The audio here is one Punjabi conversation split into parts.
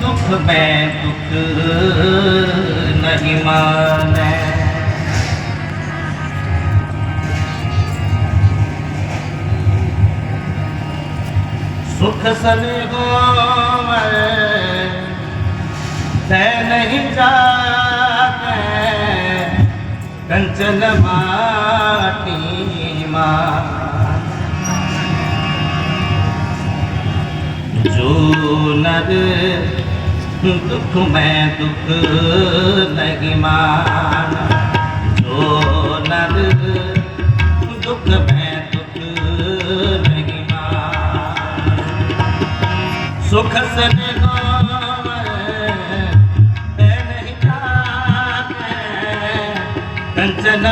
ਦੁਖ ਮੈਂ ਦੁਖ ਨਹੀਂ ਮਾਨੈ ਸੁਖ ਸਨੇ ਹੋਵੇ ਤੈ ਨਹੀਂ ਜਾਣੈ ਕੰਚਨ ਮਾਟੀ ਮਾ ਨਰ ਦੁਖ ਮੈਂ ਦੁਖ ਨਹੀਂ ਮਾਨ। ਜੋ ਨਰ ਦੁਖ ਮੈਂ ਦੁਖ ਨਹੀਂ ਮਾਨ। ਸੁਖ ਸਨੇ ਗਾਵੇ ਤੈ ਨਹੀਂ ਜਾਣੈ, ਕੰਚਨ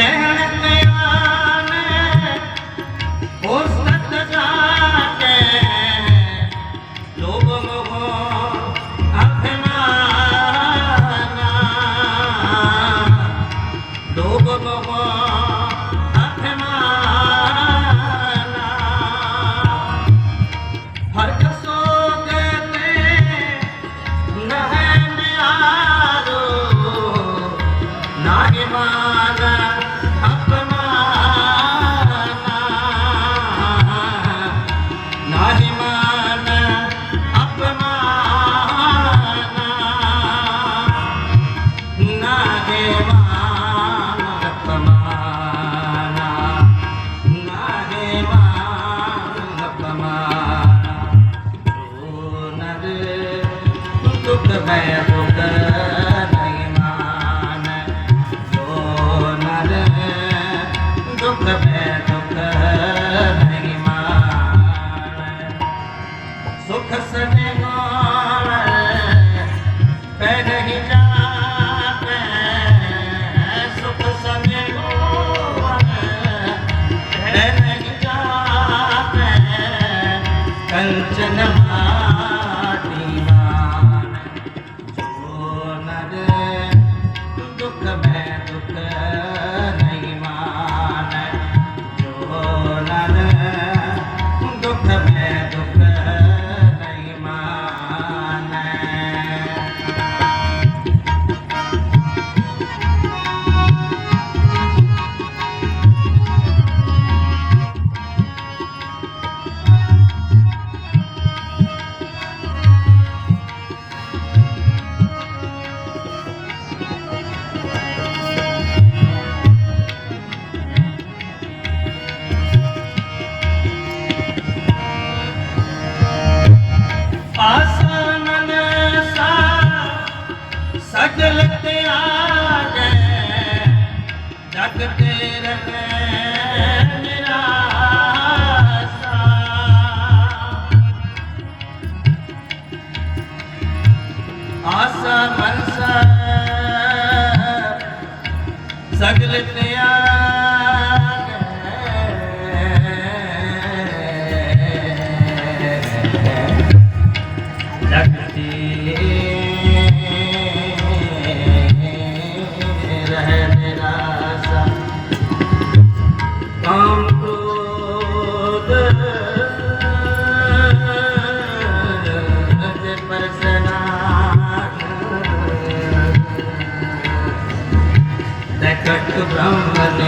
என்ன तुम मैं লাগলেতে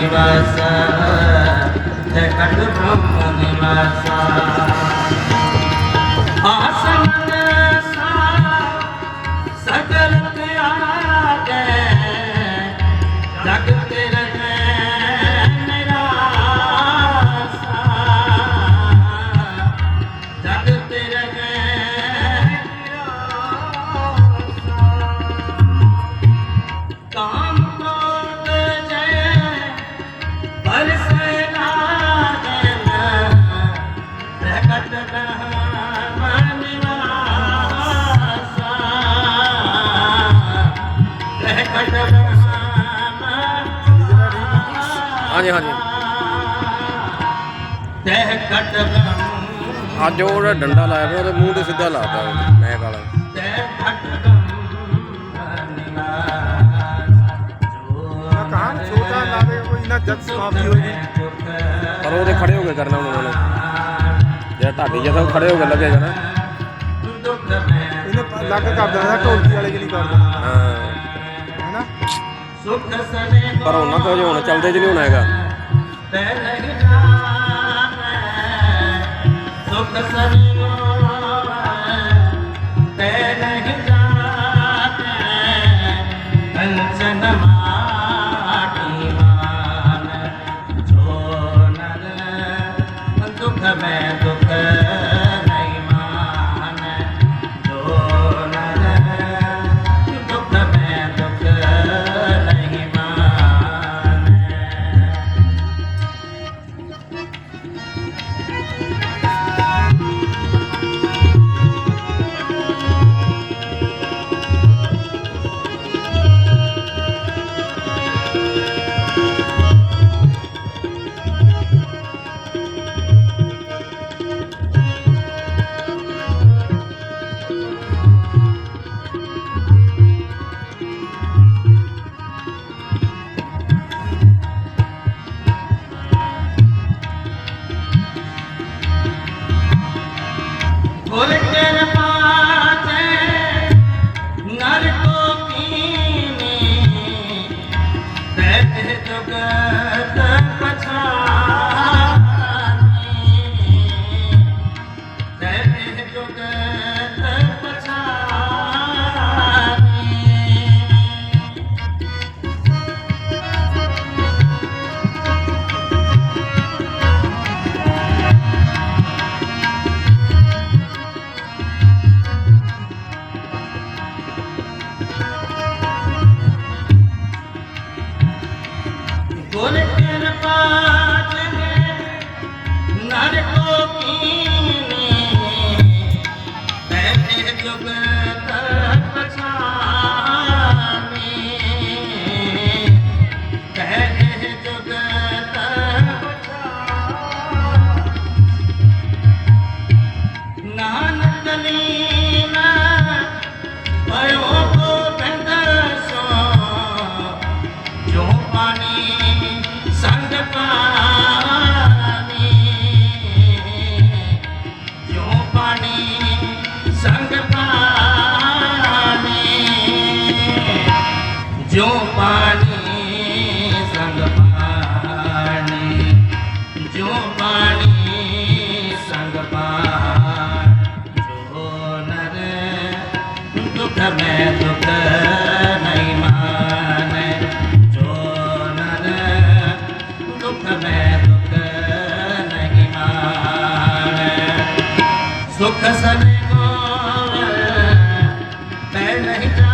ਨਿਵਾਸਾ ਜਗਤ ਬ੍ਰਹਮ ਨਿਵਾਸਾ। ਆਸਮਨ ਹਾਂਜੀ ਹਾਂਜੀ। ਤਹਿ ਕਟ ਅੱਜ ਉਹ ਜਿਹੜਾ ਡੰਡਾ ਲਾਇਆ ਪਿਆ ਉਹਦੇ ਮੂੰਹ ਤੇ ਸਿੱਧਾ ਲਾਤਾ ਮੈਂ ਵਾਲਾ। ਤਹਿ ਕਟ ਬ੍ਰਹਮ ਨਿਵਾਸਾ ਕਾਨ ਛੋਟਾ ਲਾਵੇ ਕੋਈ ਨਾ ਜਦ ਸਮਾਪਤੀ ਹੋਏਗੀ ਪਰ ਉਹਦੇ ਖੜੇ ਹੋ ਕੇ ਕਰਨਾ ਉਹਨਾਂ ਨੇ ਜਿਹੜਾ ਢਾਡੀ ਉਹ ਖੜੇ ਹੋ ਕੇ ਲੱਗੇਗਾ ਨਾ ਇਹਨੇ ਲੱਗ ਕਰ ਦੇਣਾ ਢੋਲਕੀ ਵਾਲੇ ਕਿ ਕਰ ਦੇਣਾ ਹਾਂ। ਪਰ ਉਹਨਾਂ ਤੋਂ ਜੇ ਹੁਣ ਚੱਲਦੇ ਚ ਨਹੀਂ ਹੋਣਾ ਹੈਗਾ ਸੁਖ ਸਨੇ Amen. ਬਸਨ ਗੋਵਿੰਦ ਮੈਂ ਨਹੀਂ